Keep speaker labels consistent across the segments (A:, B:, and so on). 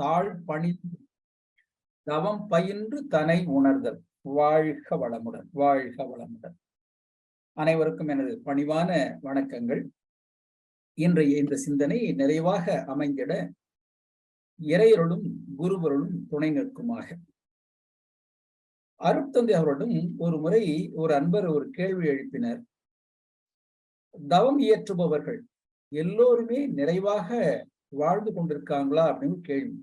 A: தாழ் பணிந்து தவம் பயின்று தனை உணர்தல். வாழ்க வளமுடன் வாழ்க வளமுடன். அனைவருக்கும் எனது பணிவான வணக்கங்கள். இன்றைய இந்த சிந்தனை நிறைவாக அமைந்திட இறையருளும் குருவருளும் துணை நிற்குமாக. அருட்தந்தை அவரிடம் ஒரு முறை ஒரு அன்பர் ஒரு கேள்வி எழுப்பினர். தவம் இயற்றுபவர்கள் எல்லோருமே நிறைவாக வாழ்ந்து கொண்டிருக்காங்களா அப்படின்னு கேள்வி.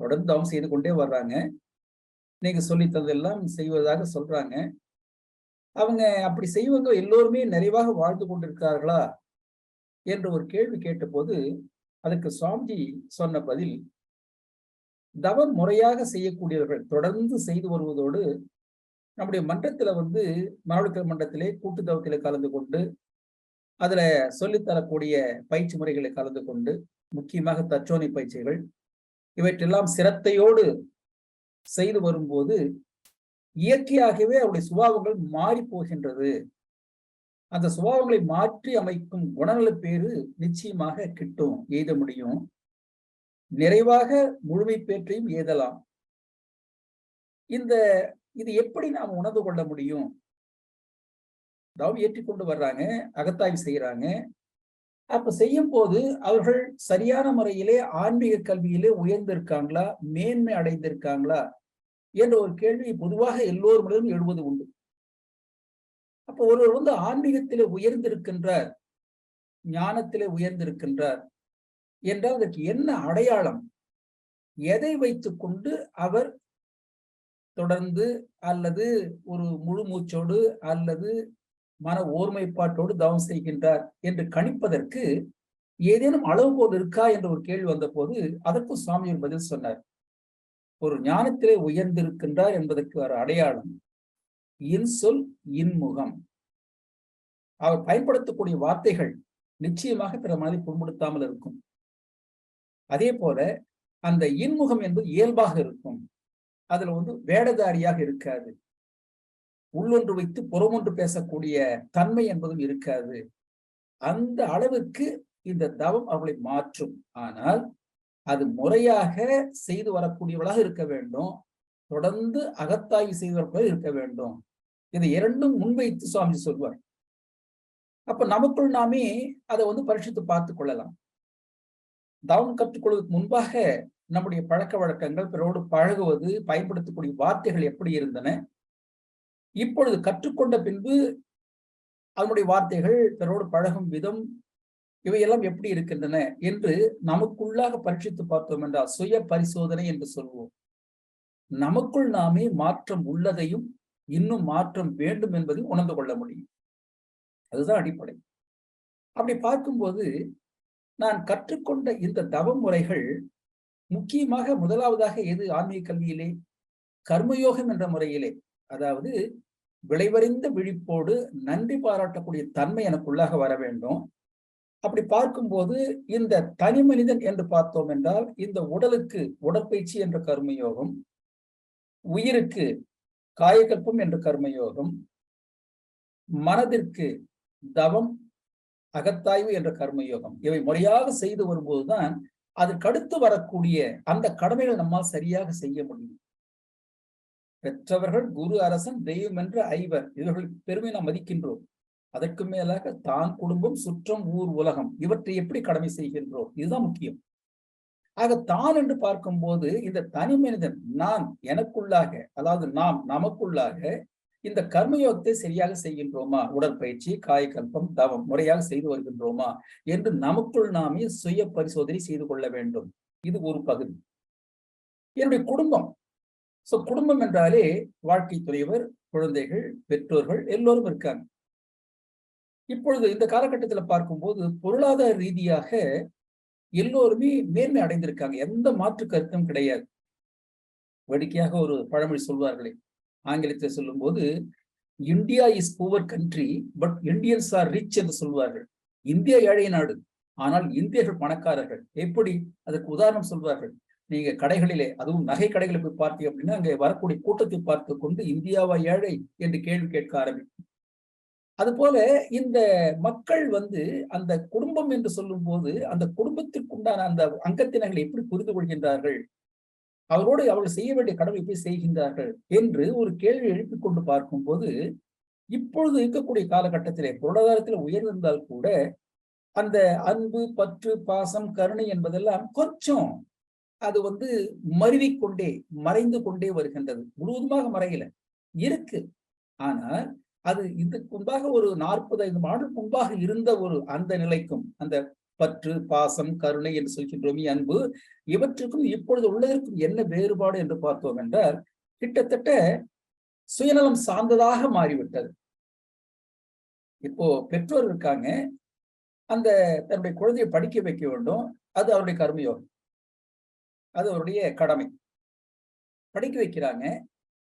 A: தொடர்ந்து அவங்க செய்து கொண்டே வர்றாங்க. நீங்க சொல்லித்ததெல்லாம் செய்வதாக சொல்றாங்க. அவங்க அப்படி செய்வங்க எல்லோருமே நிறைவாக வாழ்ந்து கொண்டிருக்கிறார்களா என்று ஒரு கேள்வி கேட்டபோது அதுக்கு சுவாமிஜி சொன்ன பதில் தவம் முறையாக செய்யக்கூடியவர்கள் தொடர்ந்து செய்து வருவதோடு நம்முடைய மன்றத்துல வந்து மனவழுக்கல் மன்றத்திலே கூட்டு தவத்திலே கலந்து கொண்டு அதுல சொல்லித்தரக்கூடிய பயிற்சி முறைகளை கலந்து கொண்டு முக்கியமாக தச்சோனி பயிற்சிகள் இவற்றெல்லாம் சிரத்தையோடு செய்து வரும்போது இயற்கையாகவே அவருடைய சுபாவங்கள் மாறி போகின்றது. அந்த சுபாவங்களை மாற்றி அமைக்கும் குணநல பேரு நிச்சயமாக கிட்டும் எய்த முடியும். நிறைவாக முழுமை பேற்றையும் ஏதலாம் இந்த இது எப்படி நாம் உணர்ந்து கொள்ள முடியும்? தவம் ஏற்றிக்கொண்டு வர்றாங்க அகத்தாய்வு செய்யறாங்க. அப்ப செய்யும் போது அவர்கள் சரியான முறையிலே ஆன்மீக கல்வியிலே உயர்ந்திருக்காங்களா மேன்மை அடைந்திருக்காங்களா என்ற ஒரு கேள்வி பொதுவாக எல்லோரும் எழுவது உண்டு. அப்போ ஒருவர் வந்து ஆன்மீகத்திலே உயர்ந்திருக்கின்றார் ஞானத்திலே உயர்ந்திருக்கின்றார் என்றால் அதற்கு என்ன அடையாளம்? எதை வைத்துக்கொண்டு அவர் தொடர்ந்து அல்லது ஒரு முழு மூச்சோடு அல்லது மன ஓர்மைப்பாட்டோடு தவம் செய்கின்றார் என்று கணிப்பதற்கு ஏதேனும் அளவுகோல் இருக்கா என்ற ஒரு கேள்வி வந்த போது அதற்கும் சுவாமி ஒரு பதில் சொன்னார். ஒரு ஞானத்திலே உயர்ந்திருக்கின்றார் என்பதற்கு ஒரு அடையாளம் இன்சொல் இன்முகம் அவர் பயன்படுத்தக்கூடிய வார்த்தைகள் நிச்சயமாக பிற மனதை புண்படுத்தாமல் இருக்கும். அதே போல அந்த இன்முகம் என்பது இயல்பாக இருக்கும். அதுல வந்து வேடதாரியாக இருக்காது. உள்ளொன்று வைத்து புறமொன்று பேசக்கூடிய தன்மை என்பதும் இருக்காது. அந்த அளவுக்கு இந்த தவம் அவளை மாற்றும். ஆனால் அது முறையாக செய்து வரக்கூடியவளாக இருக்க வேண்டும். தொடர்ந்து அகத்தாய்வு செய்தவர்கள் இருக்க வேண்டும். இதை இரண்டும் முன்வைத்து சுவாமி சொல்வார். அப்ப நமக்குள் நாமே அதை வந்து பரிசுத்து பார்த்து கொள்ளலாம். தவம் கற்றுக்கொள்வதற்கு முன்பாக நம்முடைய பழக்க வழக்கங்கள் பிறரோடு பழகுவது பயன்படுத்தக்கூடிய வார்த்தைகள் எப்படி இருந்தன? இப்பொழுது கற்றுக்கொண்ட பின்பு அதனுடைய வார்த்தைகள் பிறரோடு பழகும் விதம் இவையெல்லாம் எப்படி இருக்கின்றன என்று நமக்குள்ளாக பரீட்சித்து பார்த்தோம் என்றால் சுய பரிசோதனை என்று சொல்வோம். நமக்குள் நாமே மாற்றம் உள்ளதையும் இன்னும் மாற்றம் வேண்டும் என்பதையும் உணர்ந்து கொள்ள முடியும். அதுதான் அடிப்படை. அப்படி பார்க்கும்போது நான் கற்றுக்கொண்ட இந்த தவ முறைகள் முக்கியமாக முதலாவதாக எது? ஆன்மீக கல்வியிலே? கர்மயோகம் என்ற முறையிலே. அதாவது விளைவறிந்த விழிப்போடு நன்றி பாராட்டக்கூடிய தன்மை எனக்குள்ளாக வர வேண்டும். அப்படி பார்க்கும்போது இந்த தனி மனிதன் என்று பார்த்தோம் என்றால் இந்த உடலுக்கு உடற்பயிற்சி என்ற கர்மயோகம் உயிருக்கு காயகல்பம் என்ற கர்மயோகம் மனதிற்கு தவம் அகத்தாய்வு என்ற கர்மயோகம் இவை முறையாக செய்து வரும்போதுதான் அதற்கடுத்து வரக்கூடிய அந்த கடமைகள் நம்மால் சரியாக செய்ய முடியும். பெற்றவர்கள் குரு அரசன் தெய்வம் என்ற ஐவர். இவர்கள் பெருமை நாம் மதிக்கின்றோம். அதற்கு மேலாக தான் குடும்பம் சுற்றம் ஊர் உலகம் இவற்றை எப்படி கடமை செய்கின்றோம்? இதுதான் முக்கியம். ஆக தான் என்று பார்க்கும்போது இந்த தனி மனிதன் நான் எனக்குள்ளாக அதாவது நாம் நமக்குள்ளாக இந்த கர்மயோகத்தை சரியாக செய்கின்றோமா? உடற்பயிற்சி காயக்கல்பம் தவம் முறையாக செய்து வருகின்றோமா? என்று நமக்குள் நாமே சுய பரிசோதனை செய்து கொள்ள வேண்டும். இது ஒரு பகுதி. என்னுடைய குடும்பம் ஸோ குடும்பம் என்றாலே வாழ்க்கை துறைவர் குழந்தைகள் பெற்றோர்கள் எல்லோரும் இருக்காங்க. இப்பொழுது இந்த காலகட்டத்தில் பார்க்கும்போது பொருளாதார ரீதியாக எல்லோருமே மேன்மை அடைந்திருக்காங்க. எந்த மாற்று கருத்தும் கிடையாது. வேடிக்கையாக ஒரு பழமொழி சொல்வார்களே. ஆங்கிலத்தில் சொல்லும்போது India is poor country but Indians are rich என்று சொல்வார்கள். இந்தியா ஏழை நாடு. ஆனால் இந்தியர்கள் பணக்காரர்கள். எப்படி? அதற்கு உதாரணம் சொல்வார்கள். நீங்க கடைகளிலே அதுவும் நகை கடைகளை போய் பார்த்தீங்க அப்படின்னா அங்கே வரக்கூடிய கூட்டத்தை பார்த்து கொண்டு இந்தியாவா ஏழை என்று கேள்வி கேட்க ஆரம்பிக்கும். அதுபோல இந்த மக்கள் வந்து அந்த குடும்பம் என்று சொல்லும் போது அந்த குடும்பத்திற்குண்டான அந்த அங்கத்தினர்களை எப்படி புரிந்து கொள்கின்றார்கள்? அவரோடு அவர்கள் செய்ய வேண்டிய கடமை எப்படி செய்கின்றார்கள்? என்று ஒரு கேள்வி எழுப்பிக் கொண்டு பார்க்கும்போது இப்பொழுது இருக்கக்கூடிய காலகட்டத்திலே பொருளாதாரத்தில் உயர்ந்திருந்தால் கூட அந்த அன்பு பற்று பாசம் கருணை என்பதெல்லாம் கொஞ்சம் அது வந்து மருவிக்கொண்டே மறைந்து கொண்டே வருகின்றது முழுவதுமாக மறையல. இருக்கு. ஆனால் அது இதுக்கு முன்பாக ஒரு நாற்பது ஐந்து ஆண்டுக்கு முன்பாக இருந்த ஒரு அந்த நிலைக்கும் அந்த பற்று பாசம் கருணை என்று சொல்கின்றோமே அன்பு இவற்றுக்கும் இப்பொழுது உள்ளதற்கும் என்ன வேறுபாடு என்று பார்த்தோம் என்றால் கிட்டத்தட்ட சுயநலம் சார்ந்ததாக மாறிவிட்டது. இப்போ பெற்றோர் இருக்காங்க. அந்த தன்னுடைய குழந்தையை படிக்க வைக்க வேண்டும். அது அவருடைய கர்மயோகம். அது அவருடைய கடமை. படிக்க வைக்கிறாங்க.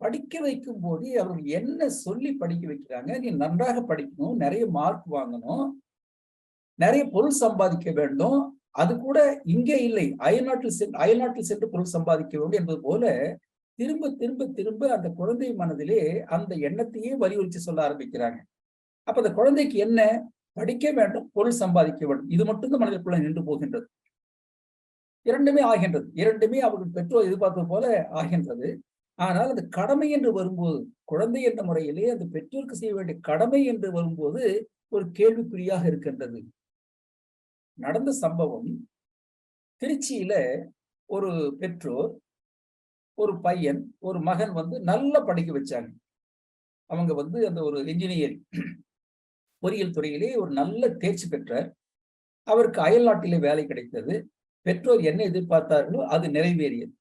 A: படிக்க வைக்கும் போது அவர்கள் என்ன சொல்லி படிக்க வைக்கிறாங்க? நீ நன்றாக படிக்கணும். நிறைய மார்க் வாங்கணும். நிறைய பொருள் சம்பாதிக்க வேண்டும். அது கூட இங்கே இல்லை. அயல்நாட்டில் சென்று அயல்நாட்டில் சென்று பொருள் சம்பாதிக்க வேண்டும் என்பது போல திரும்ப திரும்ப திரும்ப அந்த குழந்தை மனதிலே அந்த எண்ணத்தையே வலியுறுத்தி சொல்ல ஆரம்பிக்கிறாங்க. அப்ப அந்த குழந்தைக்கு என்ன? படிக்க வேண்டும் பொருள் சம்பாதிக்க வேண்டும். இது மட்டும்தான் மனதிற்குள்ள நின்று போகின்றது. இரண்டுமே ஆகின்றது. இரண்டுமே அவர்கள் பெற்றோர் எதிர்பார்ப்பது போல ஆகின்றது. ஆனால் அந்த கடமை என்று வரும்போது குழந்தை என்ற முறையிலே அந்த பெற்றோருக்கு செய்ய வேண்டிய கடமை என்று வரும்போது ஒரு கேள்விக்குறியாக இருக்கின்றது. நடந்த சம்பவம் திருச்சியில ஒரு பெற்றோர் ஒரு பையன் ஒரு மகன் வந்து நல்லா படிக்க வச்சாங்க. அவங்க வந்து அந்த ஒரு இன்ஜினியரிங் பொறியியல் துறையிலே ஒரு நல்ல தேர்ச்சி பெற்றார். அவருக்கு அயல் நாட்டிலே வேலை கிடைத்தது. பெற்றோர் என்ன எதிர்பார்த்தார்களோ அது நிறைவேறியது.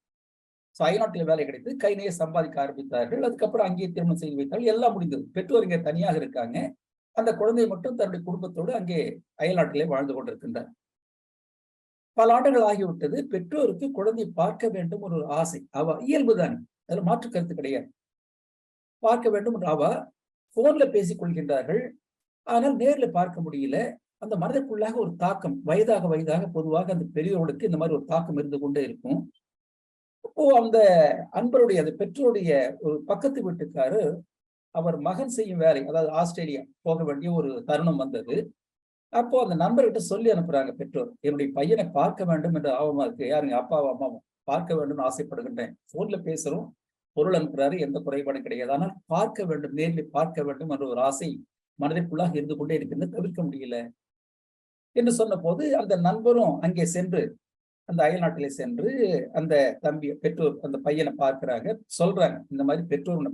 A: ஸோ அயல்நாட்டில் வேலை கிடைத்து கை சம்பாதிக்க ஆரம்பித்தார்கள். அதுக்கப்புறம் அங்கேயே திருமணம் செய்து வைத்தார்கள். எல்லாம் முடிந்தது. பெற்றோர் இங்கே தனியாக இருக்காங்க. அந்த குழந்தை மட்டும் தன்னுடைய குடும்பத்தோடு அங்கே அயல்நாட்டிலே வாழ்ந்து கொண்டிருக்கின்றார். பல ஆண்டுகள் ஆகிவிட்டது. பெற்றோருக்கு குழந்தை பார்க்க வேண்டும் ஒரு ஆசை. அவ இயல்புதான் அதில் மாற்று கருத்து கிடையாது. பார்க்க வேண்டும் என்று அவ போன்ல பேசிக் கொள்கின்றார்கள். ஆனால் நேர்ல பார்க்க முடியல. அந்த மனதிற்குள்ளாக ஒரு தாக்கம் வயதாக வயதாக பொதுவாக அந்த பெரியவர்களுக்கு இந்த மாதிரி ஒரு தாக்கம் இருந்து கொண்டே இருக்கும். அப்போ அந்த அன்பருடைய அந்த பெற்றோருடைய ஒரு பக்கத்து வீட்டுக்காரு அவர் மகன் செய்யும் வேலை அதாவது ஆஸ்திரேலியா போக வேண்டிய ஒரு தருணம் வந்தது. அப்போ அந்த நண்பர்கிட்ட சொல்லி அனுப்புறாங்க பெற்றோர் என்னுடைய பையனை பார்க்க வேண்டும் என்று ஆபமா இருக்கு. யாருங்க? அப்பாவும் அம்மாவும் பார்க்க வேண்டும் ஆசைப்படுகின்றேன். போன்ல பேசுறோம். பொருள் அனுப்புறாரு. எந்த குறைபாடும் கிடையாது. ஆனால் பார்க்க வேண்டும் நேரில் பார்க்க வேண்டும் என்ற ஒரு ஆசை மனதிற்குள்ளாக இருந்து கொண்டே இருக்கிறது தவிர்க்க முடியல. என்று சொன்ன போது அந்த நண்பரும் அங்கே சென்று அந்த அயல் நாட்டிலே சென்று அந்த தம்பி பெற்றோர் அந்த பையனை பார்க்கிறாங்க. சொல்றாங்க இந்த மாதிரி பெற்றோர் உன்னை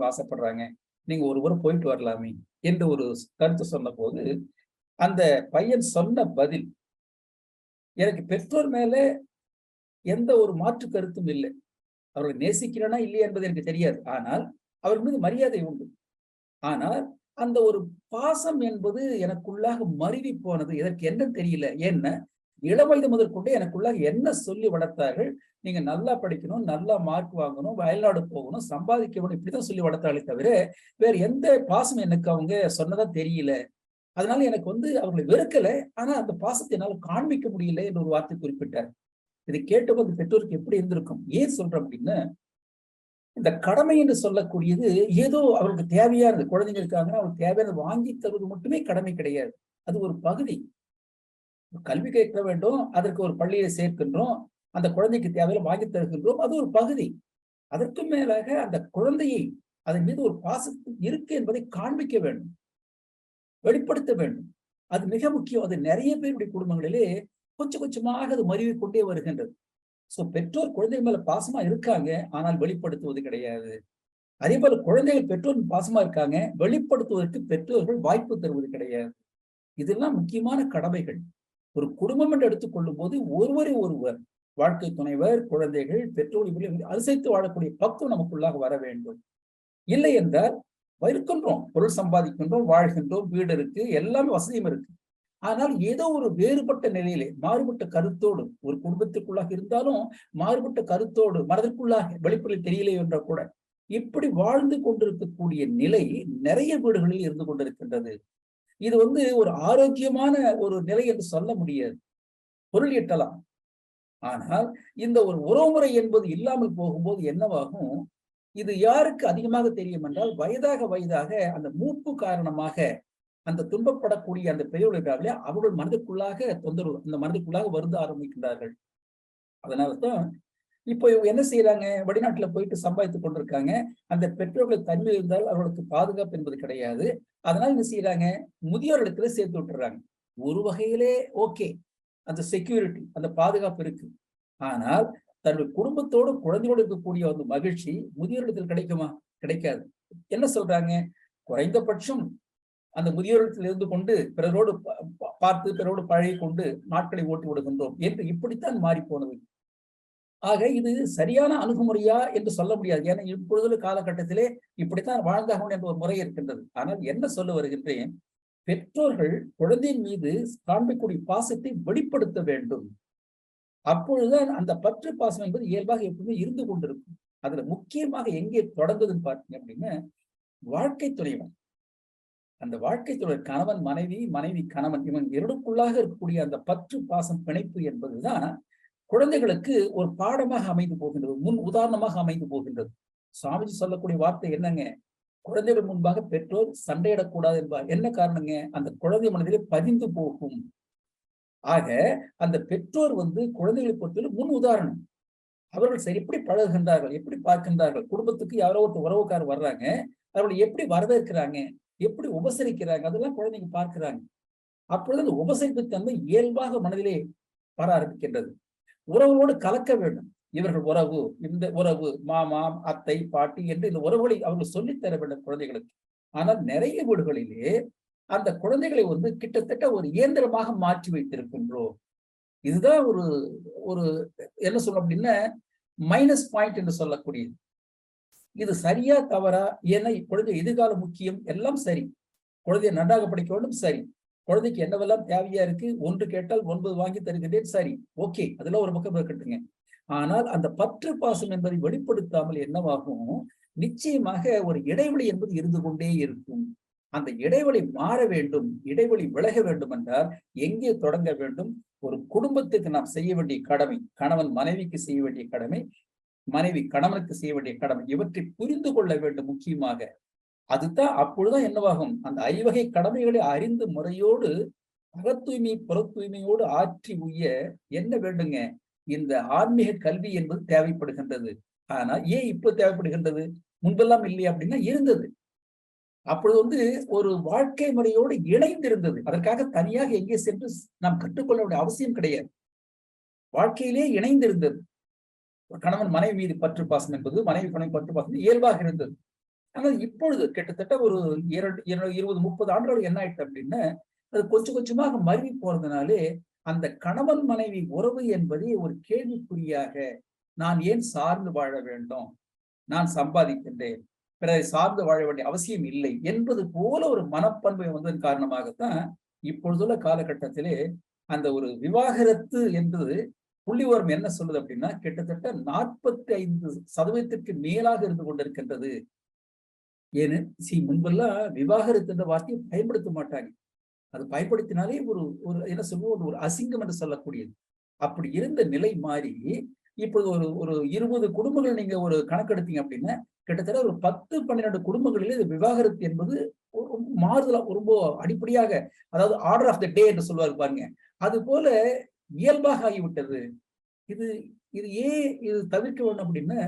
A: ஆசைப்படுறாங்க நீங்க ஒரு போயிட்டு வரலாமே என்று ஒரு கருத்து சொன்ன போது அந்த பையன் சொன்ன பதில் எனக்கு பெற்றோர் மேல எந்த ஒரு மாற்று கருத்தும் இல்லை. அவர்களை நேசிக்கிறேனா இல்லையா என்பது எனக்கு தெரியாது. ஆனால் அவர் மீது மரியாதை உண்டு. ஆனால் அந்த ஒரு பாசம் என்பது எனக்குள்ளாக மருவி போனது. இதற்கு என்ன தெரியல. ஏன்னா இளவயது முதற்கொண்டு எனக்குள்ளாக என்ன சொல்லி வளர்த்தார்கள்? நீங்க நல்லா படிக்கணும் நல்லா மார்க் வாங்கணும் வயல்நாடு போகணும் சம்பாதிக்கணும் இப்படிதான் சொல்லி வளர்த்தாலே தவிர வேற எந்த பாசம் எனக்கு அவங்க சொன்னதா தெரியல. அதனால எனக்கு வந்து அவங்களை வெறுக்கல. ஆனா அந்த பாசத்தை என்னால் காண்பிக்க முடியல என்று ஒரு வார்த்தை குறிப்பிட்டார். இதை கேட்டபோது பெற்றோருக்கு எப்படி இருந்திருக்கும்? ஏன் சொல்றேன் அப்படின்னா இந்த கடமை என்று சொல்லக்கூடியது ஏதோ அவருக்கு தேவையானது குழந்தைங்க இருக்காங்கன்னா அவருக்கு தேவையானது வாங்கி தருவது மட்டுமே கடமை கிடையாது. அது ஒரு பகுதி. கல்வி கேட்க வேண்டும். அதற்கு ஒரு பள்ளியை சேர்க்கின்றோம். அந்த குழந்தைக்கு தேவையில வாங்கி தருகின்றோம். அது ஒரு பகுதி. அதற்கு மேலாக அந்த குழந்தையை அதன் மீது ஒரு பாசத்தில் இருக்கு என்பதை காண்பிக்க வேண்டும். வெளிப்படுத்த வேண்டும். அது மிக முக்கியம். அது நிறைய பேருடைய குடும்பங்களிலே கொஞ்சம் கொஞ்சமாக அது மருவி கொண்டே வருகின்றது. சோ பெற்றோர் குழந்தை மேல பாசமா இருக்காங்க ஆனால் வெளிப்படுத்துவது கிடையாது. அதே போல குழந்தைகள் பெற்றோர் பாசமா இருக்காங்க வெளிப்படுத்துவதற்கு பெற்றோர்கள் வாய்ப்பு தருவது கிடையாது. இதெல்லாம் முக்கியமான கடமைகள். ஒரு குடும்பம் என்று எடுத்துக்கொள்ளும் போது ஒருவரை ஒருவர் வாழ்க்கை துணைவர் குழந்தைகள் பெற்றோர் இவர்கள் அரிசைத்து வாழக்கூடிய பக்குவம் நமக்குள்ளாக வர வேண்டும். இல்லை என்றால் இருக்கின்றோம் பொருள் சம்பாதிக்கின்றோம் வாழ்கின்றோம் வீடு இருக்கு எல்லாமே வசதியும் இருக்கு. ஆனால் ஏதோ ஒரு வேறுபட்ட நிலையிலே மாறுபட்ட கருத்தோடு ஒரு குடும்பத்திற்குள்ளாக இருந்தாலும் மாறுபட்ட கருத்தோடு மனதிற்குள்ளாக வெளிப்படையில் தெரியலே என்றால் கூட இப்படி வாழ்ந்து கொண்டிருக்கக்கூடிய நிலை நிறைய வீடுகளில் இருந்து கொண்டிருக்கின்றது. இது வந்து ஒரு ஆரோக்கியமான ஒரு நிலை என்று சொல்ல முடியாது. பொருள் ஈட்டலாம் ஆனால் இந்த ஒரு உறவுமுறை என்பது இல்லாமல் போகும்போது என்னவாகும்? இது யாருக்கு அதிகமாக தெரியும் என்றால் வயதாக வயதாக அந்த மூப்பு காரணமாக அந்த துன்பப்படக்கூடிய அந்த பெரியவர்கள் அவர்கள் மனதுக்குள்ளாக தொந்தரவு அந்த மனதுக்குள்ளாக வருந்த ஆரம்பிக்கின்றார்கள். அதனாலதான் இப்போ இவங்க என்ன செய்யறாங்க வெளிநாட்டுல போயிட்டு சம்பாதித்துக் கொண்டிருக்காங்க. அந்த பெற்றோர்கள் தன்மை இருந்தால் அவர்களுக்கு பாதுகாப்பு என்பது கிடையாது. அதனால என்ன செய்யறாங்க முதியோர் இடத்துல சேர்த்து விட்டுறாங்க. ஒரு வகையிலே ஓகே. அந்த செக்யூரிட்டி அந்த பாதுகாப்பு இருக்கு. ஆனால் தன்னுடைய குடும்பத்தோடு குழந்தையோடு இருக்கக்கூடிய அந்த மகிழ்ச்சி முதியோர் இடத்தில் கிடைக்குமா? கிடைக்காது. என்ன சொல்றாங்க? குறைந்தபட்சம் அந்த முதியோரத்தில் இருந்து கொண்டு பிறரோடு பார்த்து பிறரோடு பழகி கொண்டு நாட்களை ஓட்டி விடுகின்றோம் என்று இப்படித்தான் மாறி போனது ஆக இது சரியான அணுகுமுறையா என்று சொல்ல முடியாது. ஏன்னா இப்பொழுது காலகட்டத்திலே இப்படித்தான் வாழ்ந்தாகணும் என்ற ஒரு முறை இருக்கின்றது. ஆனால் என்ன சொல்ல வருகின்றேன்? பெற்றோர்கள் குழந்தையின் மீது காண்பிக்கூடிய பாசத்தை வெளிப்படுத்த வேண்டும். அப்பொழுதுதான் அந்த பற்று பாசம் என்பது இயல்பாக எப்பவுமே இருந்து கொண்டிருக்கும். அதுல முக்கியமாக எங்கே தொடங்குதுன்னு பார்த்தீங்க அப்படின்னா வாழ்க்கை துணைவன். அந்த வாழ்க்கை தொடர் கணவன் மனைவி மனைவி கணவன் இவன் இரண்டுக்குள்ளாக இருக்கக்கூடிய அந்த பற்று பாசம் பிணைப்பு என்பதுதான் குழந்தைகளுக்கு ஒரு பாடமாக அமைந்து போகின்றது முன் உதாரணமாக அமைந்து போகின்றது. சுவாமிஜி சொல்லக்கூடிய வார்த்தை என்னங்க? குழந்தைகள் முன்பாக பெற்றோர் சண்டையிடக்கூடாது என்பார். என்ன காரணங்க? அந்த குழந்தை மனதிலே பதிந்து போகும். ஆக அந்த பெற்றோர் வந்து குழந்தைகளை பொறுத்தவரை முன் உதாரணம். அவர்கள் சரி எப்படி பழகுகின்றார்கள்? எப்படி பார்க்கின்றார்கள்? குடும்பத்துக்கு யாரோ ஒருத்தர் உறவுக்காரர் வர்றாங்க. அவர்களை எப்படி வரவேற்கிறாங்க? எப்படி உபசரிக்கிறாங்க? அதெல்லாம் குழந்தைங்க பார்க்கிறாங்க. அப்பொழுது அந்த உபசரிப்பு தன்மை இயல்பாக மனதிலே வர ஆரம்பிக்கின்றது. உறவுகளோடு கலக்க வேண்டும். இவர்கள் உறவு இந்த உறவு மாமா அத்தை பாட்டி என்று இந்த உறவுகளை அவர்கள் சொல்லித்தர வேண்டும் குழந்தைகளுக்கு. ஆனால் நிறைய வீடுகளிலே அந்த குழந்தைகளை வந்து கிட்டத்தட்ட ஒரு இயந்திரமாக மாற்றி வைத்திருக்கின்றோம். இதுதான் ஒரு ஒரு என்ன சொல்ல அப்படின்னா மைனஸ் பாயிண்ட் என்று சொல்லக்கூடியது. இது சரியா தவறா? ஏன்னா குழந்தை எதிர்காலம் முக்கியம். எல்லாம் சரி. குழந்தைய நன்றாக படிக்க வேண்டும் சரி. குழந்தைக்கு என்னவெல்லாம் தேவையா இருக்கு? ஒன்று கேட்டால் ஒன்பது வாங்கி தருகிறேன். சரி ஓகே. அதெல்லாம் ஒரு பக்கம் இருக்கட்டுங்க. ஆனால் அந்த பற்று பாசம் என்பதை வெளிப்படுத்தாமல் என்னவாகும்? நிச்சயமாக ஒரு இடைவெளி என்பது இருந்து கொண்டே இருக்கும். அந்த இடைவெளி மாற வேண்டும். இடைவெளி விலக வேண்டும் என்றால் எங்கே தொடங்க வேண்டும்? ஒரு குடும்பத்துக்கு நாம் செய்ய வேண்டிய கடமை கணவன் மனைவிக்கு செய்ய வேண்டிய கடமை மனைவி கணவனுக்கு செய்ய வேண்டிய கடமை இவற்றை புரிந்து கொள்ள வேண்டும் முக்கியமாக. அதுதான் அப்பொழுதுதான் என்னவாகும்? அந்த ஐவகை கடமைகளை அறிந்து முறையோடு அகத்தூய்மை புற தூய்மையோடு ஆற்றி உய்ய என்ன வேண்டுங்க? இந்த ஆன்மீக கல்வி என்பது தேவைப்படுகின்றது. ஆனா ஏன் இப்ப தேவைப்படுகின்றது? முன்பெல்லாம் இல்லையா அப்படின்னா இருந்தது. அப்பொழுது வந்து ஒரு வாழ்க்கை முறையோடு இணைந்து இருந்தது அதற்காக தனியாக எங்கே சென்று நாம் கற்றுக்கொள்ள வேண்டிய அவசியம் கிடையாது. வாழ்க்கையிலே இணைந்து கணவன் மனைவி மீது பற்று பாசம் என்பது மனைவி கணவன் பற்று பாசம் இயல்பாக இருந்தது. ஆனால் இப்பொழுது கிட்டத்தட்ட ஒரு இரண்டு இருபது முப்பது ஆண்டுகள் என்ன ஆயிட்டு அப்படின்னா அது கொஞ்சம் கொஞ்சமாக மருவி போறதுனாலே அந்த கணவன் மனைவி உறவு என்பதே ஒரு கேள்விக்குறியாக நான் ஏன் சார்ந்து வாழ வேண்டும்? நான் சம்பாதிக்கின்றேன். பிறரை சார்ந்து வாழ வேண்டிய அவசியம் இல்லை என்பது போல ஒரு மனப்பண்பை வந்ததன் காரணமாகத்தான் இப்பொழுதுள்ள காலகட்டத்திலே அந்த ஒரு விவாகரத்து என்பது புள்ளிவரம் என்ன சொல்லுது அப்படின்னா கிட்டத்தட்ட நாற்பத்தி ஐந்து சதவீதத்திற்கு மேலாக இருந்து கொண்டிருக்கின்றது. ஏன்னு சி முன்பெல்லாம் விவாகரத்து என்ற வார்த்தையை பயன்படுத்த மாட்டாங்க. அது பயன்படுத்தினாலே ஒரு ஒரு என்ன சொல்லுவோம் ஒரு அசிங்கம் என்று சொல்லக்கூடியது. அப்படி இருந்த நிலை மாறி இப்பொழுது ஒரு ஒரு இருபது குடும்பங்கள் நீங்க ஒரு கணக்கெடுத்தீங்க அப்படின்னா கிட்டத்தட்ட ஒரு பத்து பன்னிரெண்டு குடும்பங்களிலே இது விவாகரத்து என்பது மாறுதலா ரொம்ப அடிப்படையாக அதாவது ஆர்டர் ஆஃப் த டே என்று சொல்லுவாரு பாருங்க. அது போல இயல்பாக ஆகிவிட்டது. இது இது ஏன் இது தவிர்க்க வேண்டும் அப்படின்னா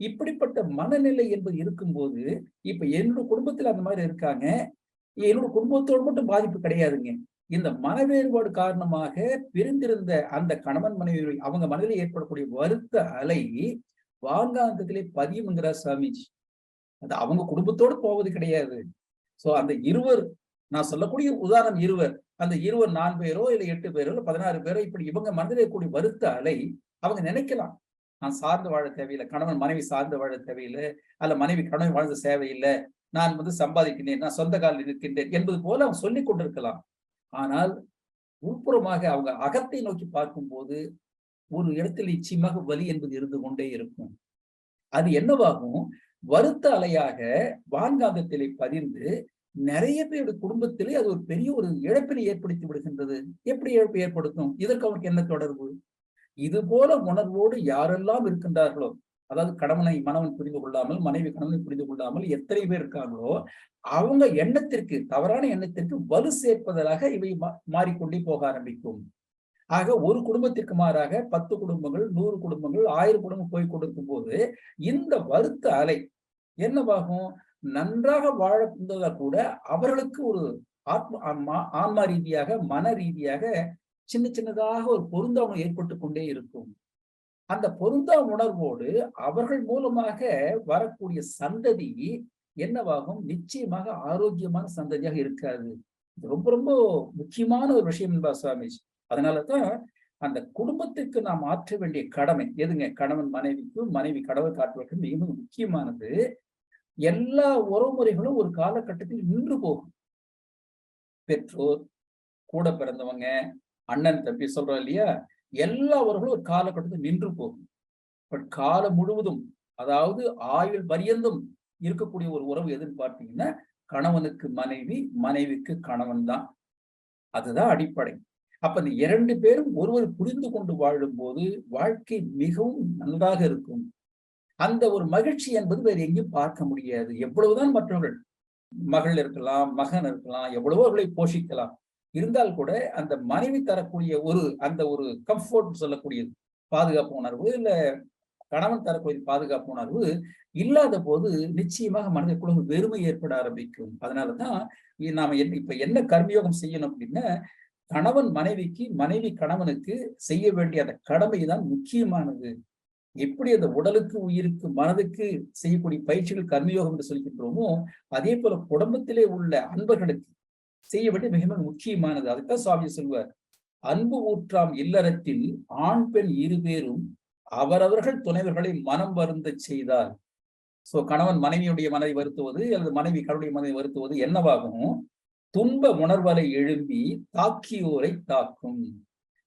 A: இப்படிப்பட்ட மனநிலை என்பது இருக்கும்போது இப்ப என்னோட குடும்பத்துல அந்த மாதிரி இருக்காங்க. என்னோட குடும்பத்தோடு மட்டும் பாதிப்பு கிடையாதுங்க. இந்த மன வேறுபாடு காரணமாக பிரிந்திருந்த அந்த கணவன் மனைவி அவங்க மனதில் ஏற்படக்கூடிய வருத்த அலை வாங்காந்தத்திலே பதியுங்கிறார் சாமிஜி. அது அவங்க குடும்பத்தோடு போவது கிடையாது. சோ அந்த இருவர் நான் சொல்லக்கூடிய உதாரணம் இருவர் அந்த இருவர் நான்கு பேரோ இல்ல எட்டு பேரோ இல்லை பதினாறு பேரோ இப்படி இவங்க மனதிலே கூடிய வருத்த அலை அவங்க நினைக்கலாம். நான் சார்ந்து வாழ தேவையில்லை கணவன் மனைவி சார்ந்து வாழ தேவையில்லை அல்ல மனைவி கணவன் வாழ்ந்த தேவையில்லை நான் வந்து சம்பாதிக்கின்றேன் நான் சொந்த காலில் இருக்கின்றேன் என்பது போல அவங்க சொல்லிக் கொண்டிருக்கலாம். ஆனால் உள்புறமாக அவங்க அகத்தை நோக்கி பார்க்கும்போது ஒரு இடத்தில் நிச்சயமாக வலி என்பது இருந்து கொண்டே இருக்கும். அது என்னவாகும்? வருத்த அலையாக வான்காந்தத்திலே பதிந்து நிறைய பேருடைய குடும்பத்திலே அது ஒரு பெரிய ஒரு இழப்பினை ஏற்படுத்தி விடுகின்றது. எப்படி இழப்பு ஏற்படுத்தும்? இதற்கு அவருக்கு என்ன தொடர்பு? இது போல உணர்வோடு யாரெல்லாம் இருக்கின்றார்களோ அதாவது கடவுளை மனவன் புரிந்து கொள்ளாமல் மனைவி கணவனை புரிந்து கொள்ளாமல் எத்தனை பேர் இருக்காங்களோ அவங்க எண்ணத்திற்கு தவறான எண்ணத்திற்கு வலு சேர்ப்பதாக இவை மாறிக்கொண்டே போக ஆரம்பிக்கும். ஆக ஒரு குடும்பத்திற்கு மாறாக பத்து குடும்பங்கள் நூறு குடும்பங்கள் ஆயிரம் குடும்பம் போய் கொடுக்கும் போது இந்த வருத்த அலை என்னவாகும்? நன்றாக வாழ கூட அவர்களுக்கு ஒரு ஆத்மா ஆன்மா ரீதியாக மன ரீதியாக சின்ன சின்னதாக ஒரு பொருந்தாமல் ஏற்பட்டு கொண்டே இருக்கும். அந்த பொருந்தா உணர்வோடு அவர்கள் மூலமாக வரக்கூடிய சந்ததி என்னவாகும்? நிச்சயமாக ஆரோக்கியமான சந்ததியாக இருக்காது. ரொம்ப ரொம்ப முக்கியமான ஒரு விஷயம் என்பா சுவாமிஜி அதனாலதான் அந்த குடும்பத்துக்கு நாம் ஆற்ற வேண்டிய கடமை எதுங்க? கணவன் மனைவிக்கும் மனைவி கடவுள் காட்டுவதற்கும் மிகவும் முக்கியமானது. எல்லா உறவுமுறைகளும் ஒரு காலகட்டத்தில் நின்று போகும். பெற்றோர் கூட பிறந்தவங்க அண்ணன் தம்பி சொல்றோம் இல்லையா? எல்லா உறவுகளும் ஒரு காலகட்டத்தில் நின்று போகும். பட் காலம் முழுவதும் அதாவது ஆயுள் பரியந்தும் இருக்கக்கூடிய ஒரு உறவு எதுன்னு பார்த்தீங்கன்னா கணவனுக்கு மனைவி மனைவிக்கு கணவன் தான். அதுதான் அடிப்படை. அப்ப இந்த இரண்டு பேரும் ஒருவர் புரிந்து கொண்டு வாழும் போது வாழ்க்கை மிகவும் நன்றாக இருக்கும். அந்த ஒரு மகிழ்ச்சி என்பது வேறு எங்கேயும் பார்க்க முடியாது. எவ்வளவுதான் மற்றவர்கள் மகள் இருக்கலாம் மகன் இருக்கலாம் எவ்வளவோ அவர்களை போஷிக்கலாம். இருந்தால் கூட அந்த மனைவி தரக்கூடிய ஒரு அந்த ஒரு கம்ஃபோர்ட் சொல்லக்கூடியது. பாதுகாப்பு உணர்வு இல்ல கணவன் தரக்கூடிய பாதுகாப்பு உணர்வு இல்லாத போது நிச்சயமாக மனதிற்குள்ள வெறுமை ஏற்பட ஆரம்பிக்கும். அதனாலதான் நாம என்ன இப்ப என்ன கர்மயோகம் செய்யணும் அப்படின்னா கணவன் மனைவிக்கு மனைவி கணவனுக்கு செய்ய வேண்டிய அந்த கடமை தான் முக்கியமானது. எப்படி அந்த உடலுக்கு உயிருக்கு மனதுக்கு செய்யக்கூடிய பயிற்சிகள் கர்மயோகம் என்று சொல்கின்றோமோ அதே போல குடும்பத்திலே உள்ள அன்பர்களுக்கு செய்ய வேண்டிய மிக மிக முக்கியமானது. அதுதான் சுவாமி சொல்வார் அன்பு ஊற்றாம் இல்லறத்தில் ஆண் பெண் இருபேரும் அவரவர்கள் துணைவர்களை மனம் வருந்த செய்தார் சோ கணவன் மனைவியுடைய மனதை வருத்துவது அல்லது மனைவி கடவுடைய மனதை வருத்துவது என்னவாகும்? துன்ப உணர்வலை எழும்பி தாக்கியோரை தாக்கும்.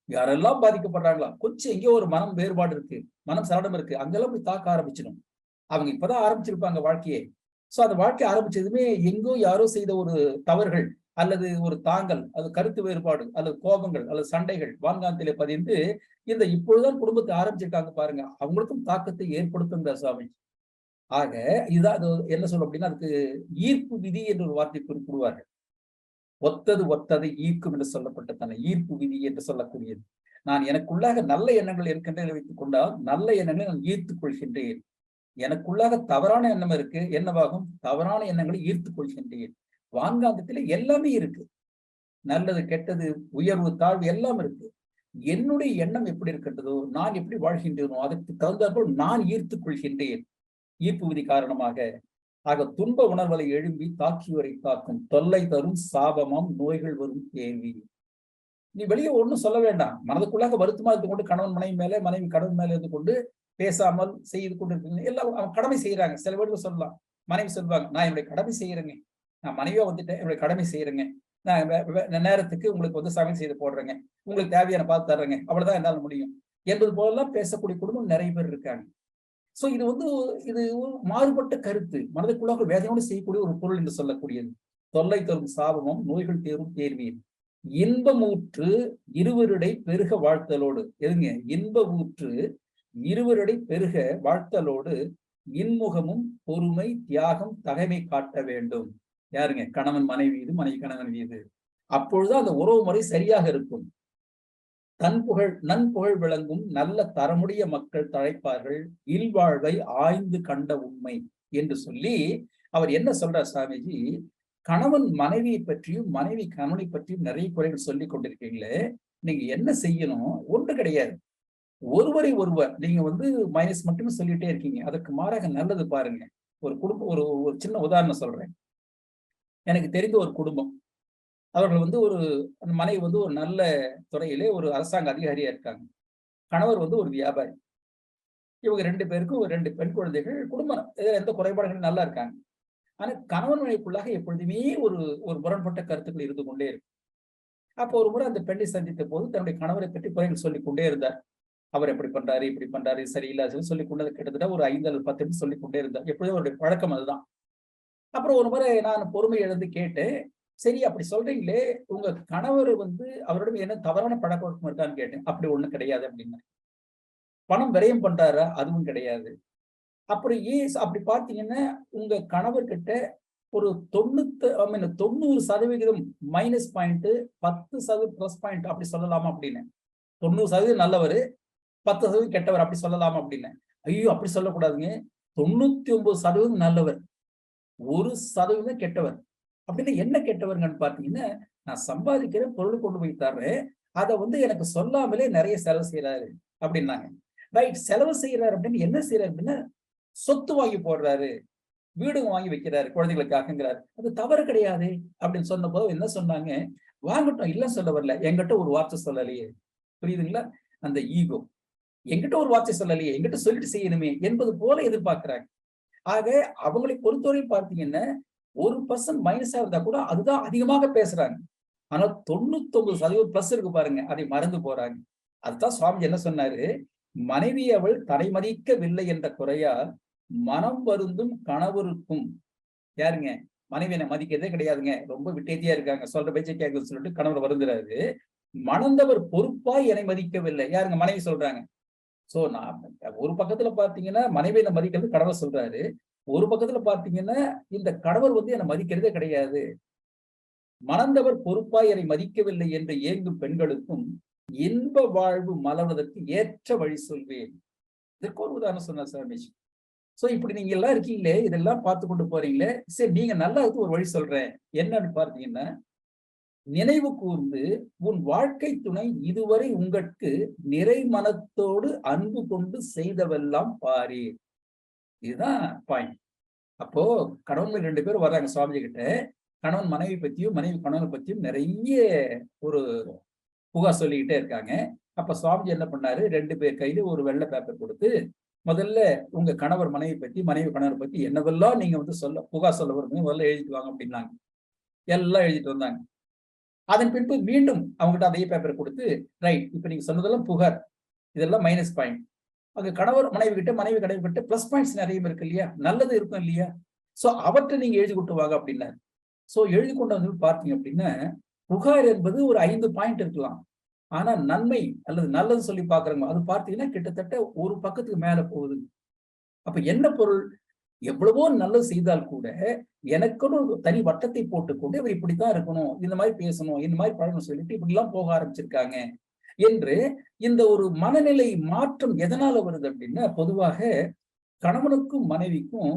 A: யாரெல்லாம் பாதிக்கப்படுறாங்களா கொஞ்சம் எங்கேயோ ஒரு மனம் வேறுபாடு இருக்கு மனம் சரடம் இருக்கு அங்கெல்லாம் போய் தாக்க ஆரம்பிச்சிடும். அவங்க இப்பதான் ஆரம்பிச்சிருப்பாங்க வாழ்க்கையே. சோ அந்த வாழ்க்கை ஆரம்பிச்சதுமே எங்கோ யாரோ செய்த ஒரு தவறுகள் அல்லது ஒரு தாங்கல் அது கருத்து வேறுபாடு அல்லது கோபங்கள் அல்லது சண்டைகள் வான்காந்திலே பதிந்து இந்த இப்பொழுதுதான் குடும்பத்தை ஆரம்பிச்சிருக்காங்க பாருங்க அவங்களுக்கும் தாக்கத்தை ஏற்படுத்துங்க சுவாமி ஆக இதுதான் அது என்ன சொல்ல அப்படின்னா அதுக்கு ஈர்ப்பு விதி என்று ஒரு வார்த்தை குறிப்பிடுவார்கள். ஒத்தது ஒத்ததை ஈர்க்கும் என்று சொல்லப்பட்ட தன்னை ஈர்ப்பு விதி என்று சொல்லக்கூடியது. நான் எனக்குள்ளாக நல்ல எண்ணங்கள் இருக்கின்றன வைத்துக் கொண்டால் நல்ல எண்ணங்களை நான் ஈர்த்துக் கொள்கின்றேன். எனக்குள்ளாக தவறான எண்ணம் இருக்கு என்னவாகும்? தவறான எண்ணங்களை ஈர்த்துக் கொள்கின்றேன். வான்காந்தத்துல எல்லாமே இருக்கு. நல்லது கெட்டது உயர்வு தாழ்வு எல்லாம் இருக்கு. என்னுடைய எண்ணம் எப்படி இருக்கின்றதோ நான் எப்படி வாழ்கின்றேனோ அதற்கு தகுந்தாற்போல் நான் ஈர்த்துக் கொள்கின்றேன். ஈர்ப்பு விதி காரணமாக ஆக துன்ப உணர்வலை எழும்பி தாக்கியோரை தாக்கும் தொல்லை தரும் சாபமாம் நோய்கள் வரும் கேள்வி. நீ வெளியே ஒண்ணும் சொல்ல வேண்டாம். மனதுக்குள்ளாக வருத்தமா இருந்து கொண்டு கணவன் மனைவி மேல மனைவி கணவன் மேல இருந்து கொண்டு பேசாமல் செய்து கொண்டு இருக்கு எல்லாம் அவன் கடமை செய்யறாங்க சில பேருக்கு சொல்லலாம். மனைவி சொல்லுவாங்க நான் என்னுடைய கடமை செய்யறேங்க நான் மனைவியா வந்துட்டேன். என்னுடைய கடமை செய்யறேங்க நான் நேரத்துக்கு உங்களுக்கு வந்து சமையல் செய்து போடுறேங்க. உங்களுக்கு தேவையான பார்த்து தர்றேங்க. அவ்வளவுதான் என்னால் முடியும். என்பது போலெல்லாம் பேசக்கூடிய குடும்பம் நிறைய பேர் இருக்காங்க. சோ இது வந்து இது மாறுபட்ட கருத்து. மனதுக்குள்ளாக வேதனையோடு செய்யக்கூடிய ஒரு பொருள் என்று சொல்லக்கூடியது. தொல்லை தரும் சாபமும் நோய்கள் தேரும் தேர்வியில் இன்பமூற்று இருவருடை பெருக வாழ்த்தலோடு. எதுங்க? இன்ப ஊற்று இருவருடை பெருக வாழ்த்தலோடு இன்முகமும் பொறுமை தியாகம் தகைமை காட்ட வேண்டும். யாருங்க? கணவன் மனைவி மனைவி கணவன் மீது அப்பொழுது அந்த உறவு முறை சரியாக இருக்கும். தன் புகழ் நன்புகழ் விளங்கும் நல்ல தரமுடைய மக்கள் தழைப்பார்கள். இல்வாழ்வை ஆய்ந்து கண்ட உண்மை என்று சொல்லி அவர் என்ன சொல்றார் சாமிஜி? கணவன் மனைவியை பற்றியும் மனைவி கணவனை பற்றியும் நிறைய குறைகள் சொல்லி கொண்டிருக்கீங்களே. நீங்க என்ன செய்யணும்? ஒன்று கிடையாது. ஒருவரை ஒருவர் நீங்க வந்து மைனஸ் மட்டுமே சொல்லிட்டே இருக்கீங்க. அதுக்கு மாறாக நல்லது பாருங்க. ஒரு குடும்பம் ஒரு ஒரு சின்ன உதாரணம் சொல்றேன். எனக்கு தெரிந்த ஒரு குடும்பம். அவர்கள் வந்து ஒரு மனைவி வந்து ஒரு நல்ல துறையிலே ஒரு அரசாங்க அதிகாரியா இருக்காங்க. கணவர் வந்து ஒரு வியாபாரி. இவங்க ரெண்டு பேருக்கும் ஒரு ரெண்டு பெண் குழந்தைகள் குடும்பம். எந்த குறைபாடுகளும் நல்லா இருக்காங்க. ஆனா கணவன் மனைவிக்குள்ளாக எப்பொழுதுமே ஒரு ஒரு முரண்பட்ட கருத்துக்கள் இருந்து கொண்டே இருக்கும். அப்போ ஒரு முறை அந்த பெண்ணை சந்தித்த போது தன்னுடைய கணவரை பற்றி குறைகள் சொல்லி கொண்டே இருந்தார். அவர் எப்படி பண்றாரு இப்படி பண்றாரு சரியில்லை சொல்லி கொண்டது கிட்டத்தட்ட ஒரு ஐந்து அல்லது பத்து நிமிஷம் சொல்லி கொண்டே இருந்தார். எப்பொழுதும் அவருடைய பழக்கம் அதுதான். அப்புறம் ஒரு முறை நான் பொறுமை எழுந்து கேட்டு சரி அப்படி சொல்றீங்களே உங்க கணவர் வந்து அவரிடம் என்ன தவறான பழக்க வழக்கம் இருக்கான்னு கேட்டேன். அப்படி ஒண்ணும் கிடையாது அப்படின்னா. பணம் விரயம் பண்றாரா? அதுவும் கிடையாது. அப்புறம் ஏன் அப்படி பார்த்தீங்கன்னா உங்க கணவர்கிட்ட ஒரு தொண்ணூத்து ஐ மீன் தொண்ணூறு சதவிகிதம் மைனஸ் பாயிண்ட் பத்து சதவீதம் ப்ளஸ் பாயிண்ட் அப்படி சொல்லலாமா அப்படின்னு. தொண்ணூறு சதவீதம் நல்லவர் பத்து சதவீதம் கெட்டவர் அப்படி சொல்லலாமா அப்படின்னு. ஐயோ அப்படி சொல்லக்கூடாதுங்க. தொண்ணூத்தி ஒன்பது சதவீதம் நல்லவர். ஒரு சதவீதம் கெட்டவர். அப்படின்னு என்ன கெட்டவர்ங்கன்னு பார்த்தீங்கன்னா நான் சம்பாதிக்கிறேன் பொருள் கொண்டு போய் தர்றேன். அதை வந்து எனக்கு சொல்லாமலே நிறைய செலவு செய்யறாரு அப்படின்னாங்க. ரைட் செலவு செய்யறாரு அப்படின்னு என்ன செய்யறாரு அப்படின்னா சொத்து வாங்கி போடுறாரு. வீடு வாங்கி வைக்கிறாரு குழந்தைகளுக்காகங்கிறாரு. அது தவறு கிடையாது அப்படின்னு சொன்ன போது என்ன சொன்னாங்க வாங்கட்டும் இல்ல சொல்ல வரல. எங்கிட்ட ஒரு வார்த்தை சொல்லலையே. புரியுதுங்களா? அந்த ஈகோ. எங்கிட்ட ஒரு வார்த்தை சொல்லலையே. எங்கிட்ட சொல்லிட்டு செய்யணுமே என்பது போல எதிர்பார்க்கிறாங்க. ஆக அவங்களை பொறுத்தவரையும் பார்த்தீங்கன்னா ஒரு பர்சன்ட் மைனஸா இருந்தா கூட அதுதான் அதிகமாக பேசுறாங்க. ஆனா தொண்ணூத்தி ஒன்பது சதவீதம் பிளஸ் இருக்கு பாருங்க. அதை மறந்து போறாங்க. அதுதான் சுவாமி என்ன சொன்னாரு? மனைவி அவள் தலைமதிக்கவில்லை என்ற குறையால் மனம் வருந்தும் கணவருக்கும். யாருங்க? மனைவி என்னை மதிக்கிறதே கிடையாதுங்க. ரொம்ப விட்டேத்தியா இருக்காங்க. சொல்ற பேச்சை கேட்க சொல்லிட்டு கணவர் வருந்துறாரு. மணந்தவர் பொறுப்பாய் என்னை மதிக்கவில்லை. யாருங்க? மனைவி சொல்றாங்க. சோ நான் ஒரு பக்கத்துல பாத்தீங்கன்னா மனைவியை மதிக்கிறது கணவர் சொல்றாரு. ஒரு பக்கத்துல பாத்தீங்கன்னா இந்த கணவர் வந்து என்னை மதிக்கிறதே கிடையாது. மணந்தவர் பொறுப்பாய் என்னை மதிக்கவில்லை என்று ஏங்கும் பெண்களுக்கும் இன்ப வாழ்வு மலர்வதற்கு ஏற்ற வழி சொல்வேன். இதற்கு ஒரு உதாரணம் சொன்னார் சார் சோ இப்படி நீங்க எல்லாம் இருக்கீங்களே இதெல்லாம் பார்த்து கொண்டு போறீங்களே சரி நீங்க நல்லா இருக்கு ஒரு வழி சொல்றேன். என்னன்னு பார்த்தீங்கன்னா நினைவு கூர்ந்து உன் வாழ்க்கை துணை இதுவரை உங்களுக்கு நிறை மனத்தோடு அன்பு கொண்டு செய்தவெல்லாம் பாரு இதுதான் பாயிண்ட் அப்போ கணவன்கள் ரெண்டு பேரும் வர்றாங்க சுவாமிஜி கிட்ட கணவன் மனைவி பத்தியும் மனைவி கணவனை பத்தியும் நிறைய ஒரு புகார் சொல்லிக்கிட்டே இருக்காங்க. அப்ப சுவாமிஜி என்ன பண்ணாரு? ரெண்டு பேர் கையில ஒரு வெள்ளை பேப்பர் கொடுத்து முதல்ல உங்க கணவர் மனைவி பத்தி மனைவி கணவர் பத்தி என்னவெல்லாம் நீங்க வந்து சொல்ல புகார் சொல்ல வருங்க முதல்ல எழுதிட்டு வாங்க அப்படின்னாங்க. எல்லாம் எழுதிட்டு வந்தாங்க. அதன் பின்பு மீண்டும் அவங்ககிட்ட அதே பேப்பர் கொடுத்து ரைட் இப்ப நீங்க சொன்னதெல்லாம் புகார். இதெல்லாம் மைனஸ் பாயிண்ட் அங்க கணவர் மனைவி கிட்ட மனைவி கணவர் கிட்ட பிளஸ் பாயிண்ட்ஸ் நிறைய இருக்கு இல்லையா? நல்லது இருக்கும் இல்லையா? சோ அவற்றை நீங்க எழுதி கொண்டு வாங்க அப்படின்னாரு. சோ எழுதி கொண்டு வந்து பார்த்தீங்க அப்படின்னா புகார் என்பது ஒரு ஐந்து பாயிண்ட் இருக்கலாம். ஆனா நன்மை அல்லது நல்லது சொல்லி பாக்குறவங்க அது பார்த்தீங்கன்னா கிட்டத்தட்ட ஒரு பக்கத்துக்கு மேல போகுது. அப்ப என்ன பொருள்? எவ்வளவோ நல்லது செய்தால் கூட எனக்குன்னு ஒரு தனி வட்டத்தை போட்டுக்கொண்டு இவர் இப்படித்தான் இருக்கணும் இந்த மாதிரி பேசணும் இந்த மாதிரி பழகணும் சொல்லிட்டு இப்படி எல்லாம் போக ஆரம்பிச்சிருக்காங்க. என்று இந்த ஒரு மனநிலை மாற்றம் எதனால வருது அப்படின்னா பொதுவாக கணவனுக்கும் மனைவிக்கும்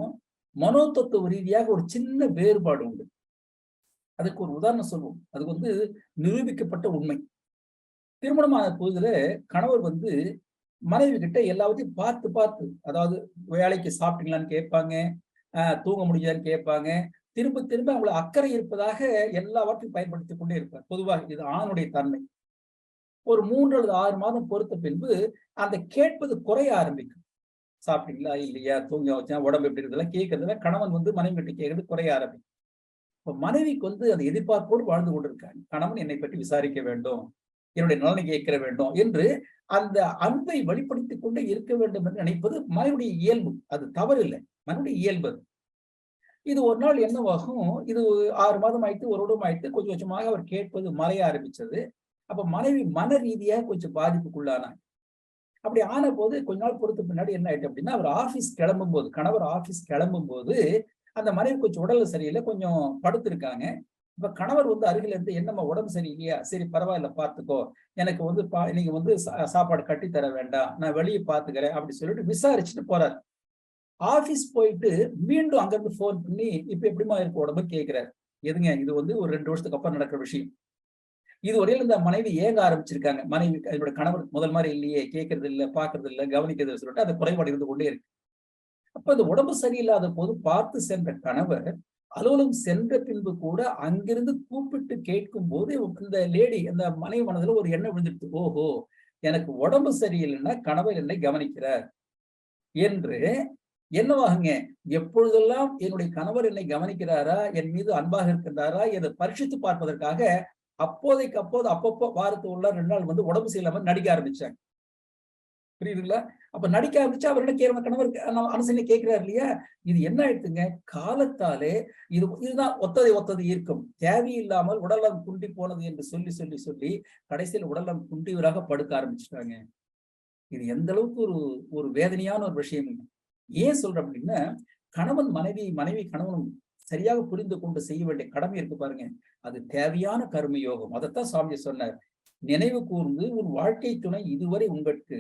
A: மனோதத்துவ ரீதியாக ஒரு சின்ன வேறுபாடு உண்டு. அதுக்கு ஒரு உதாரணம் சொல்லுவோம் அது வந்து நிரூபிக்கப்பட்ட உண்மை. திருமணமான புதுதுல கணவர் வந்து மனைவி கிட்ட எல்லாத்தையும் பார்த்து பார்த்து அதாவது வேலைக்கு சாப்பிட்டீங்களான்னு கேட்பாங்க தூங்க முடியாதுன்னு கேட்பாங்க திரும்ப திரும்ப அவங்களை அக்கறை இருப்பதாக எல்லாவற்றையும் பயன்படுத்தி கொண்டே இருப்பார். பொதுவாக இது ஆணுடைய தன்மை. ஒரு மூன்று அல்லது ஆறு மாதம் பொறுத்த பின்பு அந்த கேட்பது குறைய ஆரம்பிக்கும். சாப்பிட்டீங்களா? இல்லையா? தூங்க வச்சா உடம்பு எப்படி இருக்குதெல்லாம் கேட்கறதுல கணவன் வந்து மனைவி கிட்ட கேட்கறது குறைய ஆரம்பிக்கும். இப்ப மனைவிக்கு வந்து அந்த எதிர்பார்ப்போடு வாழ்ந்து கொண்டிருக்காங்க. கணவன் என்னை பற்றி விசாரிக்க வேண்டும். என்னுடைய நலனை கேட்க வேண்டும் என்று அந்த அன்பை வெளிப்படுத்திக் கொண்டே இருக்க வேண்டும் என்று நினைப்பது மனைவிடைய இயல்பு. அது தவறு இல்லை மனுடைய இயல்பு இது ஒரு நாள் என்னவாகும்? இது ஆறு மாதம் ஆயிட்டு ஒரு வருடம் ஆயிட்டு கொஞ்சம் கொஞ்சமாக அவர் கேட்பது மறைய ஆரம்பிச்சது. அப்ப மனைவி மன ரீதியா கொஞ்சம் பாதிப்புக்குள்ளானாங்க. அப்படி ஆன போது கொஞ்ச நாள் பொறுத்த பின்னாடி என்ன ஆயிட்டு அப்படின்னா அவர் ஆபீஸ் கிளம்பும் போது கணவர் ஆபீஸ் கிளம்பும் போது அந்த மனைவி கொஞ்சம் உடல் சரியில்லை கொஞ்சம் படுத்திருக்காங்க. இப்ப கணவர் வந்து அருகில இருந்து என்னம்மா உடம்பு சரியில்லையா? சரி பரவாயில்ல பாத்துக்கோ எனக்கு வந்து பா நீங்க வந்து சாப்பாடு கட்டி தர வேண்டாம். நான் வெளியே பாத்துக்கிறேன் அப்படி சொல்லிட்டு விசாரிச்சுட்டு போறாரு. ஆபீஸ் போயிட்டு மீண்டும் அங்கிருந்து போன் பண்ணி இப்ப எப்படிமா இருக்கு உடம்பு? கேட்கிறாரு எதுங்க இது வந்து ஒரு ரெண்டு வருஷத்துக்கு அப்புறம் நடக்கிற விஷயம். இது வரையில இந்த மனைவி ஏங்க ஆரம்பிச்சிருக்காங்க? மனைவி என்னோட கணவர் முதல் மாதிரி இல்லையே கேட்கறது இல்லை பாக்குறது இல்லை கவனிக்கிறது சொல்லிட்டு அது குறைபாடு இருந்து கொண்டே இருக்கு. அப்ப அந்த உடம்பு சரியில்லாத போது பார்த்து சென்ற கணவர் அலுவலகம் சென்ற பின்பு கூட அங்கிருந்து கூப்பிட்டு கேட்கும் போது இந்த லேடி அந்த மனைவி மனதுல ஒரு எண்ணம் விழுந்துட்டு ஓஹோ எனக்கு உடம்பு சரியில்லைன்னா கணவர் என்னை கவனிக்கிறார் என்று என்னவாகுங்க? எப்பொழுதெல்லாம் என்னுடைய கணவர் என்னை கவனிக்கிறாரா? என் மீது அன்பாக இருக்கின்றாரா? என்று பரிசித்து பார்ப்பதற்காக அப்போதைக்கு அப்போது அப்பப்போ வாரத்து உள்ள ரெண்டு நாள் வந்து உடம்பு சரியில்லாம நடிக்க ஆரம்பிச்சாங்க. புரியுதுங்களா? அப்ப நடிக்க ஆரம்பிச்சு அவர் என்ன கேட்க கணவர் அனுசனை கேட்கிறாரு இல்லையா? இது என்ன ஆயிடுத்துங்க காலத்தாலே இது இதுதான் ஒத்ததை ஒத்தது ஈர்க்கும். தேவையில்லாமல் உடலம் குண்டி போனது என்று சொல்லி சொல்லி சொல்லி கடைசியில் உடலம் குண்டிவராக படுக்க ஆரம்பிச்சிட்டாங்க. இது எந்த அளவுக்கு ஒரு ஒரு வேதனையான ஒரு விஷயம். ஏன் சொல்றேன் அப்படின்னா கணவன் மனைவி மனைவி கணவன் சரியாக புரிந்து கொண்டு செய்ய வேண்டிய கடமை இருக்கு பாருங்க. அது தேவையான கர்ம யோகம். அதைத்தான் சுவாமி சொன்னார். நினைவு கூர்ந்து உன் வாழ்க்கை துணை இதுவரை உங்களுக்கு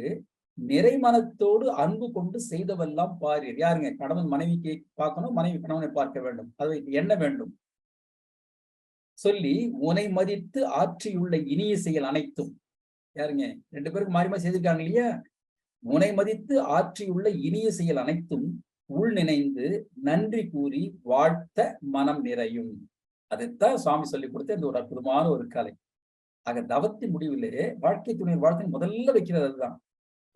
A: நிறைமனத்தோடு அன்பு கொண்டு செய்தவெல்லாம் பாரு யாருங்க? கணவன் மனைவிக்கு பார்க்கணும் மனைவி கணவனை பார்க்க வேண்டும். அதை எண்ண வேண்டும்? சொல்லி உனை மதித்து ஆற்றியுள்ள இனிய செயல் அனைத்தும். யாருங்க? ரெண்டு பேருக்கு மாறி மாறி செய்திருக்காங்க இல்லையா? உனை மதித்து ஆற்றியுள்ள இனிய செயல் அனைத்தும் உள் நினைந்து நன்றி கூறி வாழ்த்த மனம் நிறையும். அதைத்தான் சுவாமி சொல்லி கொடுத்த இந்த ஒரு அற்புதமான ஒரு கலை. ஆக தவத்தின் முடிவிலே வாழ்க்கை துணை வாழ்த்து முதல்ல வைக்கிறது அதுதான்.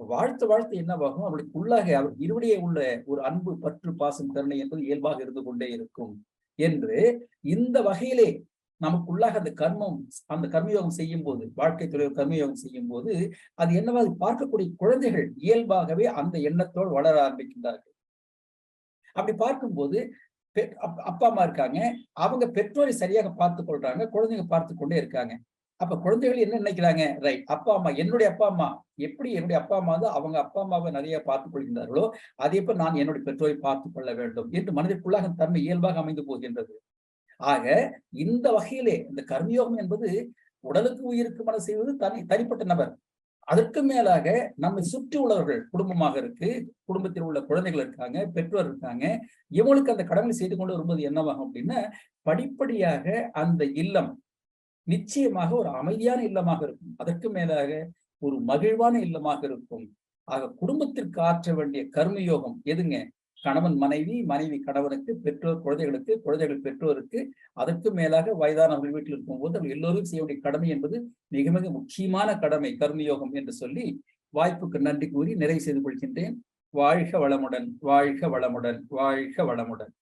A: வாழ்த்து வாழ்த்து என்னவாகும் அவளுக்கு உள்ளாக அவர் இருவடையே உள்ள ஒரு அன்பு பற்று பாசம் கருணை என்பது இயல்பாக இருந்து கொண்டே இருக்கும் என்று இந்த வகையிலே நமக்குள்ளாக அந்த கர்மம் அந்த கர்மயோகம் செய்யும் போது வாழ்க்கை துறை கர்மயோகம் செய்யும் போது அது என்னவா பார்க்கக்கூடிய குழந்தைகள் இயல்பாகவே அந்த எண்ணத்தோடு வளர ஆரம்பிக்கின்றார்கள். அப்படி பார்க்கும்போது அப்பா அம்மா இருக்காங்க. அவங்க பெற்றோரை சரியாக பார்த்து கொள்றாங்க. குழந்தைங்க பார்த்து கொண்டே இருக்காங்க. அப்ப குழந்தைகள் என்ன நினைக்கிறாங்க? ரைட் அப்பா அம்மா என்னுடைய அப்பா அம்மா. எப்படி என்னுடைய அப்பா அம்மா வந்து அவங்க அப்பா அம்மாவை நிறைய பார்த்துக் கொள்கின்றார்களோ அதே போல் நான் என்னுடைய பெற்றோரை பார்த்துக் கொள்ள வேண்டும் என்று மனதிற்குள்ளாக தன்மை இயல்பாக அமைந்து போகின்றது. ஆக இந்த வகையிலே இந்த கர்மயோகம் என்பது உடலுக்கு உயிருக்கு மன செய்வது தனி தனிப்பட்ட நபர். அதற்கு மேலாக நம்மை சுற்றி உள்ளவர்கள் குடும்பமாக இருக்கு குடும்பத்தில் உள்ள குழந்தைகள் இருக்காங்க பெற்றோர் இருக்காங்க இவங்களுக்கு அந்த கடமை செய்து கொண்டு வரும்போது என்னவாகும் அப்படின்னா படிப்படியாக அந்த இல்லம் நிச்சயமாக ஒரு அமைதியான இல்லமாக இருக்கும். அதற்கு மேலாக ஒரு மகிழ்வான இல்லமாக இருக்கும். ஆக குடும்பத்திற்கு ஆற்ற வேண்டிய கர்மயோகம் எதுங்க? கணவன் மனைவி மனைவி கணவனுக்கு பெற்றோர் குழந்தைகளுக்கு குழந்தைகள் பெற்றோருக்கு அதற்கு மேலாக வயதானவர்கள் வீட்டில் இருக்கும் போது அவர்கள் எல்லோரும் செய்ய வேண்டிய கடமை என்பது மிக மிக முக்கியமான கடமை கர்மயோகம் என்று சொல்லி வாய்ப்புக்கு நன்றி கூறி நிறைவு செய்து கொள்கின்றேன். வாழ்க வளமுடன் வாழ்க வளமுடன் வாழ்க வளமுடன்.